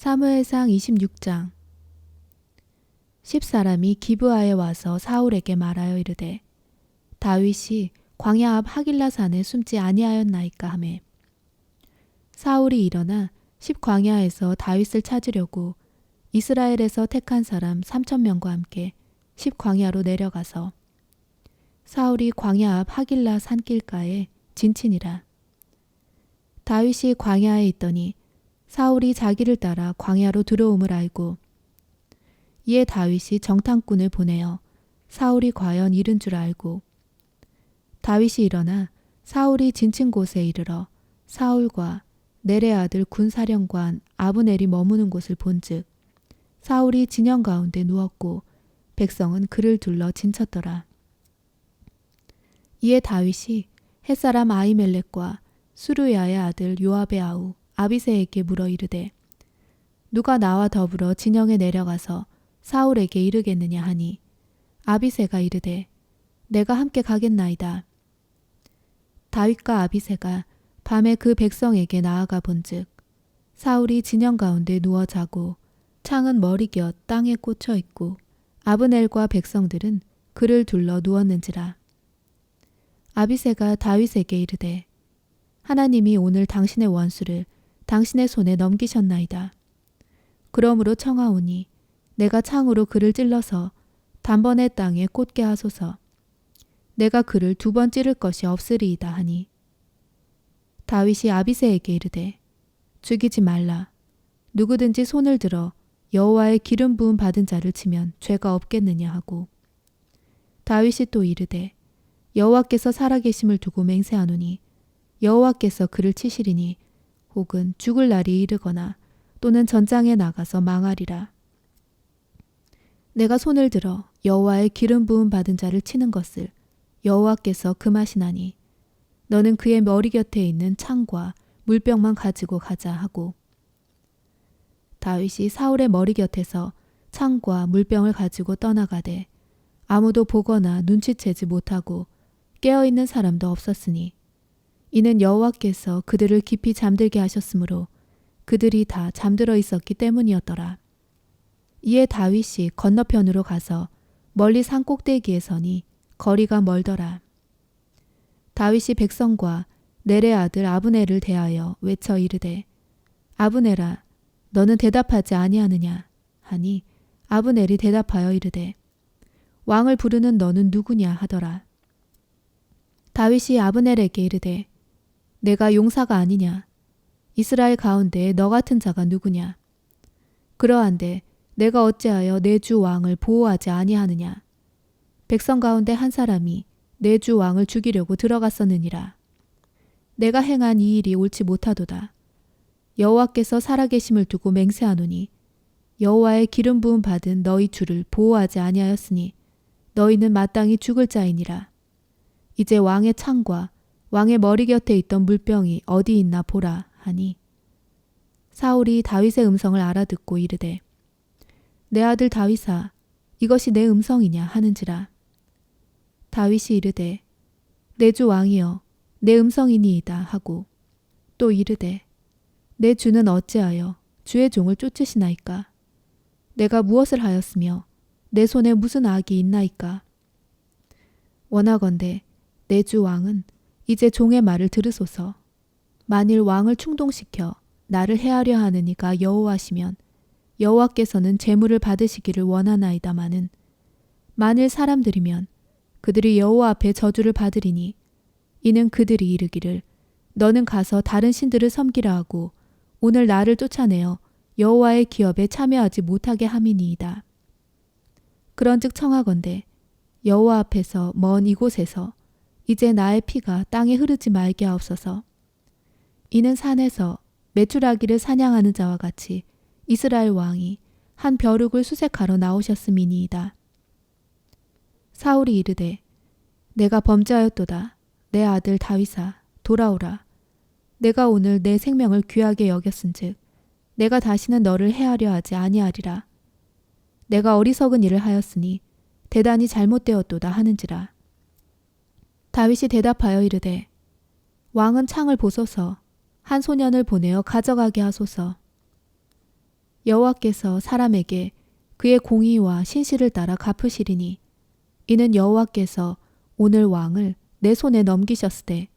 사무엘상 26장. 십 사람이 기브아에 와서 사울에게 말하여 이르되 다윗이 광야 앞 하길라 산에 숨지 아니하였나이까 하매. 사울이 일어나 십 광야에서 다윗을 찾으려고 이스라엘에서 택한 사람 삼천 명과 함께 십 광야로 내려가서 사울이 광야 앞 하길라 산길가에 진친이라. 다윗이 광야에 있더니 사울이 자기를 따라 광야로 들어옴을 알고 이에 다윗이 정탐꾼을 보내어 사울이 과연 이른 줄 알고 다윗이 일어나 사울이 진친 곳에 이르러 사울과 내레 아들 군사령관 아브넬이 머무는 곳을 본즉 사울이 진영 가운데 누웠고 백성은 그를 둘러 진쳤더라. 이에 다윗이 햇사람 아이멜렉과 수르야의 아들 요압의 아우 아비세에게 물어 이르되 누가 나와 더불어 진영에 내려가서 사울에게 이르겠느냐 하니 아비세가 이르되 내가 함께 가겠나이다. 다윗과 아비세가 밤에 그 백성에게 나아가 본즉 사울이 진영 가운데 누워 자고 창은 머리 곁 땅에 꽂혀 있고 아브넬과 백성들은 그를 둘러 누웠는지라. 아비세가 다윗에게 이르되 하나님이 오늘 당신의 원수를 당신의 손에 넘기셨나이다. 그러므로 청하오니 내가 창으로 그를 찔러서 단번에 땅에 꽂게 하소서. 내가 그를 두 번 찌를 것이 없으리이다 하니 다윗이 아비세에게 이르되 죽이지 말라. 누구든지 손을 들어 여호와의 기름 부음 받은 자를 치면 죄가 없겠느냐 하고 다윗이 또 이르되 여호와께서 살아계심을 두고 맹세하노니 여호와께서 그를 치시리니 혹은 죽을 날이 이르거나 또는 전장에 나가서 망하리라. 내가 손을 들어 여호와의 기름 부음 받은 자를 치는 것을 여호와께서 금하시나니 너는 그의 머리 곁에 있는 창과 물병만 가지고 가자 하고 다윗이 사울의 머리 곁에서 창과 물병을 가지고 떠나가되 아무도 보거나 눈치채지 못하고 깨어 있는 사람도 없었으니 이는 여호와께서 그들을 깊이 잠들게 하셨으므로 그들이 다 잠들어 있었기 때문이었더라. 이에 다윗이 건너편으로 가서 멀리 산 꼭대기에 서니 거리가 멀더라. 다윗이 백성과 내레 아들 아브네를 대하여 외쳐 이르되 아브네라 너는 대답하지 아니하느냐 하니 아브넬이 대답하여 이르되 왕을 부르는 너는 누구냐 하더라. 다윗이 아브넬에게 이르되 내가 용사가 아니냐? 이스라엘 가운데 너 같은 자가 누구냐? 그러한데 내가 어찌하여 내 주 왕을 보호하지 아니하느냐? 백성 가운데 한 사람이 내 주 왕을 죽이려고 들어갔었느니라. 내가 행한 이 일이 옳지 못하도다. 여호와께서 살아계심을 두고 맹세하노니 여호와의 기름 부음 받은 너희 주를 보호하지 아니하였으니 너희는 마땅히 죽을 자이니라. 이제 왕의 창과 왕의 머리 곁에 있던 물병이 어디 있나 보라 하니 사울이 다윗의 음성을 알아듣고 이르되 내 아들 다윗아 이것이 내 음성이냐 하는지라. 다윗이 이르되 내 주 왕이여 내 음성이니이다 하고 또 이르되 내 주는 어찌하여 주의 종을 쫓으시나이까? 내가 무엇을 하였으며 내 손에 무슨 악이 있나이까? 원하건대 내 주 왕은 이제 종의 말을 들으소서. 만일 왕을 충동시켜 나를 해하려 하는 이가 여호와시면 여호와께서는 재물을 받으시기를 원하나이다마는 만일 사람들이면 그들이 여호와 앞에 저주를 받으리니 이는 그들이 이르기를 너는 가서 다른 신들을 섬기라 하고 오늘 나를 쫓아내어 여호와의 기업에 참여하지 못하게 함이니이다. 그런즉 청하건대 여호와 앞에서 먼 이곳에서 이제 나의 피가 땅에 흐르지 말게 하옵소서. 이는 산에서 메추라기를 사냥하는 자와 같이 이스라엘 왕이 한 벼룩을 수색하러 나오셨음이니이다. 사울이 이르되 내가 범죄하였도다. 내 아들 다윗아 돌아오라. 내가 오늘 내 생명을 귀하게 여겼은즉 내가 다시는 너를 해하려 하지 아니하리라. 내가 어리석은 일을 하였으니 대단히 잘못되었도다 하는지라. 다윗이 대답하여 이르되 왕은 창을 보소서 한 소년을 보내어 가져가게 하소서 여호와께서 사람에게 그의 공의와 신실을 따라 갚으시리니 이는 여호와께서 오늘 왕을 내 손에 넘기셨으되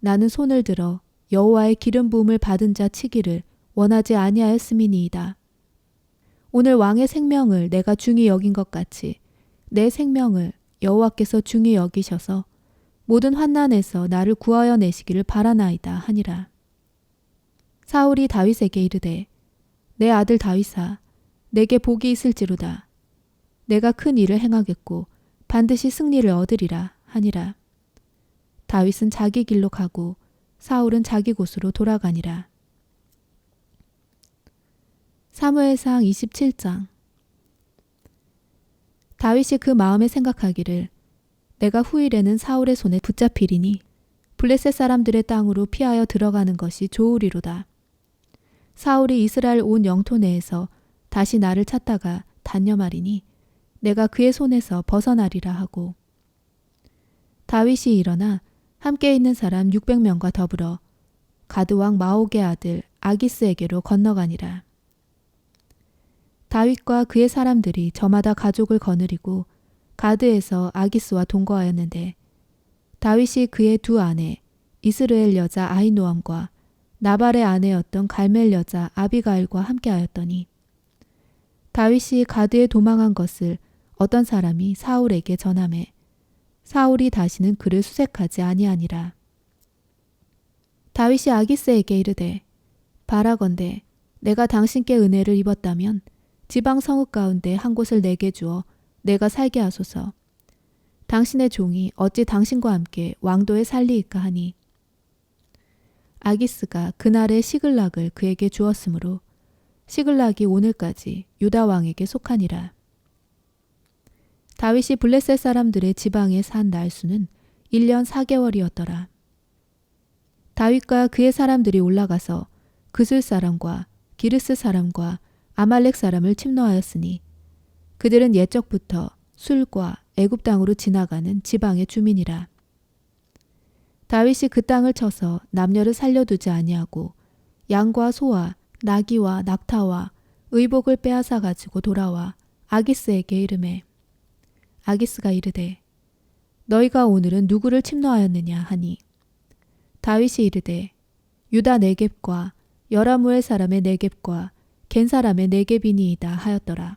나는 손을 들어 여호와의 기름 부음을 받은 자 치기를 원하지 아니하였음이니이다. 오늘 왕의 생명을 내가 중히 여긴 것 같이 내 생명을 여호와께서 중히 여기셔서 모든 환난에서 나를 구하여 내시기를 바라나이다 하니라. 사울이 다윗에게 이르되 내 아들 다윗아 내게 복이 있을지로다. 내가 큰 일을 행하겠고 반드시 승리를 얻으리라 하니라. 다윗은 자기 길로 가고 사울은 자기 곳으로 돌아가니라. 사무엘상 27장 다윗이 그 마음에 생각하기를 내가 후일에는 사울의 손에 붙잡히리니 블레셋 사람들의 땅으로 피하여 들어가는 것이 좋으리로다. 사울이 이스라엘 온 영토 내에서 다시 나를 찾다가 단념하리니 내가 그의 손에서 벗어나리라 하고 다윗이 일어나 함께 있는 사람 600명과 더불어 가드왕 마옥의 아들 아기스에게로 건너가니라. 다윗과 그의 사람들이 저마다 가족을 거느리고 가드에서 아기스와 동거하였는데 다윗이 그의 두 아내 이스르엘 여자 아이노암과 나발의 아내였던 갈멜 여자 아비가일과 함께하였더니 다윗이 가드에 도망한 것을 어떤 사람이 사울에게 전함해 사울이 다시는 그를 수색하지 아니하니라. 다윗이 아기스에게 이르되 바라건대 내가 당신께 은혜를 입었다면 지방 성읍 가운데 한 곳을 내게 주어 내가 살게 하소서. 당신의 종이 어찌 당신과 함께 왕도에 살리이까 하니 아기스가 그날의 시글락을 그에게 주었으므로 시글락이 오늘까지 유다 왕에게 속하니라. 다윗이 블레셋 사람들의 지방에 산 날수는 1년 4개월이었더라. 다윗과 그의 사람들이 올라가서 그술 사람과 기르스 사람과 아말렉 사람을 침노하였으니 그들은 옛적부터 술과 애굽 땅으로 지나가는 지방의 주민이라. 다윗이 그 땅을 쳐서 남녀를 살려두지 아니하고 양과 소와 나귀와 낙타와 의복을 빼앗아 가지고 돌아와 아기스에게 이름해 아기스가 이르되 너희가 오늘은 누구를 침노하였느냐 하니 다윗이 이르되 유다 네겝과 여라무엘 사람의 네겝과 겐 사람의 네겝이니이다 하였더라.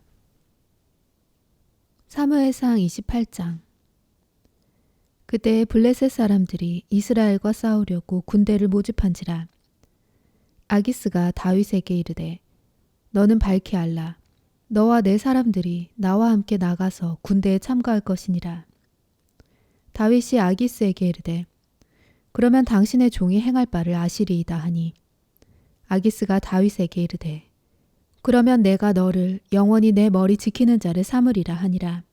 사무엘상 28장. 그때 블레셋 사람들이 이스라엘과 싸우려고 군대를 모집한지라 아기스가 다윗에게 이르되 너는 밝히 알라. 너와 내 사람들이 나와 함께 나가서 군대에 참가할 것이니라. 다윗이 아기스에게 이르되 그러면 당신의 종이 행할 바를 아시리이다 하니. 아기스가 다윗에게 이르되 그러면 내가 너를 영원히 내 머리 지키는 자를 삼으리라 하니라.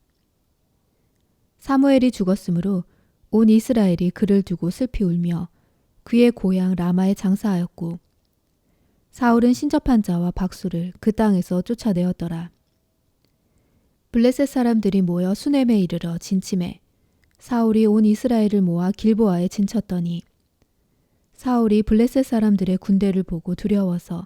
사무엘이 죽었으므로 온 이스라엘이 그를 두고 슬피 울며 그의 고향 라마에 장사하였고 사울은 신접한 자와 박수를 그 땅에서 쫓아내었더라. 블레셋 사람들이 모여 수넴에 이르러 진침해 사울이 온 이스라엘을 모아 길보아에 진쳤더니 사울이 블레셋 사람들의 군대를 보고 두려워서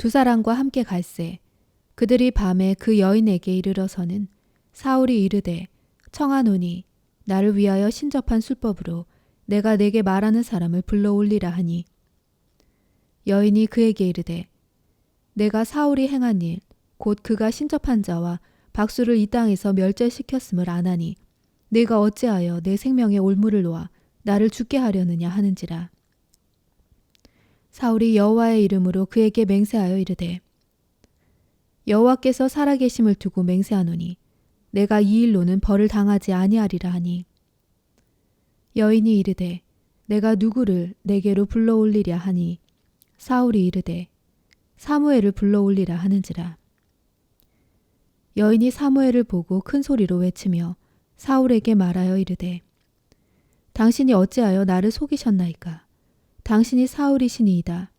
두 사람과 함께 갈새 그들이 밤에 그 여인에게 이르러서는 사울이 이르되 청하노니 나를 위하여 신접한 술법으로 내가 내게 말하는 사람을 불러 올리라 하니 여인이 그에게 이르되 내가 사울이 행한 일 곧 그가 신접한 자와 박수를 이 땅에서 멸절시켰음을 아나니 내가 어찌하여 내 생명의 올무를 놓아 나를 죽게 하려느냐 하는지라. 사울이 여호와의 이름으로 그에게 맹세하여 이르되 여호와께서 살아계심을 두고 맹세하노니 내가 이 일로는 벌을 당하지 아니하리라 하니. 여인이 이르되 내가 누구를 내게로 불러올리랴 하니? 사울이 이르되 사무엘을 불러올리라 하는지라. 여인이 사무엘을 보고 큰 소리로 외치며 사울에게 말하여 이르되 당신이 어찌하여 나를 속이셨나이까 당신이 사울이시니이다.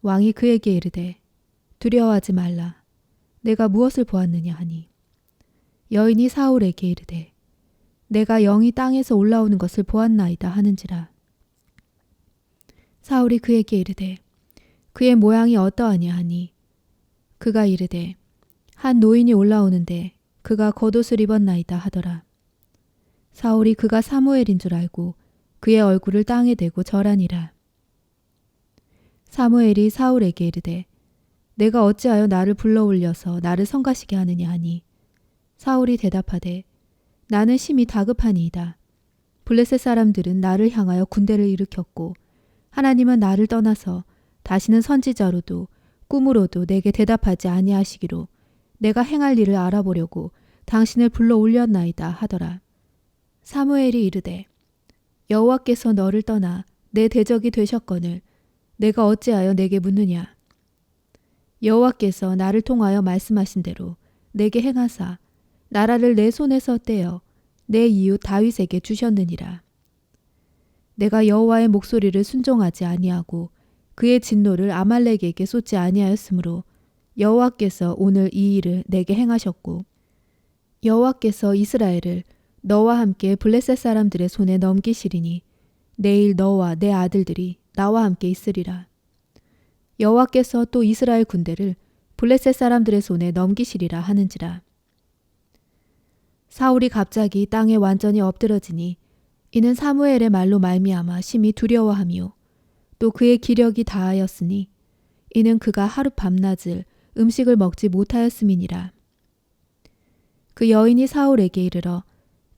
왕이 그에게 이르되 두려워하지 말라. 내가 무엇을 보았느냐 하니? 여인이 사울에게 이르되 내가 영이 땅에서 올라오는 것을 보았나이다 하는지라. 사울이 그에게 이르되 그의 모양이 어떠하냐 하니? 그가 이르되 한 노인이 올라오는데 그가 겉옷을 입었나이다 하더라. 사울이 그가 사무엘인 줄 알고 그의 얼굴을 땅에 대고 절하니라 사무엘이 사울에게 이르되 내가 어찌하여 나를 불러 올려서 나를 성가시게 하느냐 하니 사울이 대답하되 나는 심히 다급하니이다. 블레셋 사람들은 나를 향하여 군대를 일으켰고 하나님은 나를 떠나서 다시는 선지자로도 꿈으로도 내게 대답하지 아니하시기로 내가 행할 일을 알아보려고 당신을 불러 올렸나이다 하더라. 사무엘이 이르되 여호와께서 너를 떠나 내 대적이 되셨거늘 내가 어찌하여 내게 묻느냐 여호와께서 나를 통하여 말씀하신 대로 내게 행하사 나라를 내 손에서 떼어 내 이웃 다윗에게 주셨느니라. 내가 여호와의 목소리를 순종하지 아니하고 그의 진노를 아말렉에게 쏟지 아니하였으므로 여호와께서 오늘 이 일을 내게 행하셨고 여호와께서 이스라엘을 너와 함께 블레셋 사람들의 손에 넘기시리니 내일 너와 내 아들들이 나와 함께 있으리라. 여호와께서 또 이스라엘 군대를 블레셋 사람들의 손에 넘기시리라 하는지라. 사울이 갑자기 땅에 완전히 엎드러지니 이는 사무엘의 말로 말미암아 심히 두려워하며 또 그의 기력이 다하였으니 이는 그가 하루 밤낮을 음식을 먹지 못하였음이니라. 그 여인이 사울에게 이르러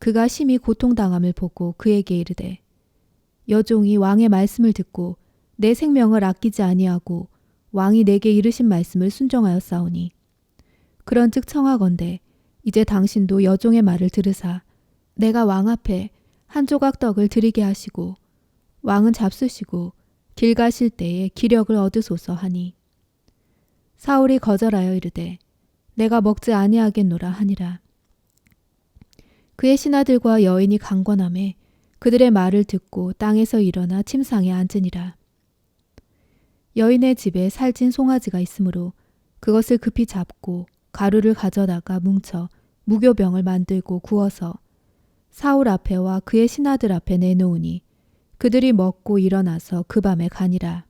그가 심히 고통당함을 보고 그에게 이르되 여종이 왕의 말씀을 듣고 내 생명을 아끼지 아니하고 왕이 내게 이르신 말씀을 순종하였사오니 그런즉 청하건대 이제 당신도 여종의 말을 들으사 내가 왕 앞에 한 조각 떡을 드리게 하시고 왕은 잡수시고 길 가실 때에 기력을 얻으소서 하니. 사울이 거절하여 이르되 내가 먹지 아니하겠노라 하니라 그의 신하들과 여인이 강권함에 그들의 말을 듣고 땅에서 일어나 침상에 앉으니라 여인의 집에 살찐 송아지가 있으므로 그것을 급히 잡고 가루를 가져다가 뭉쳐 무교병을 만들고 구워서 사울 앞에와 그의 신하들 앞에 내놓으니 그들이 먹고 일어나서 그 밤에 가니라.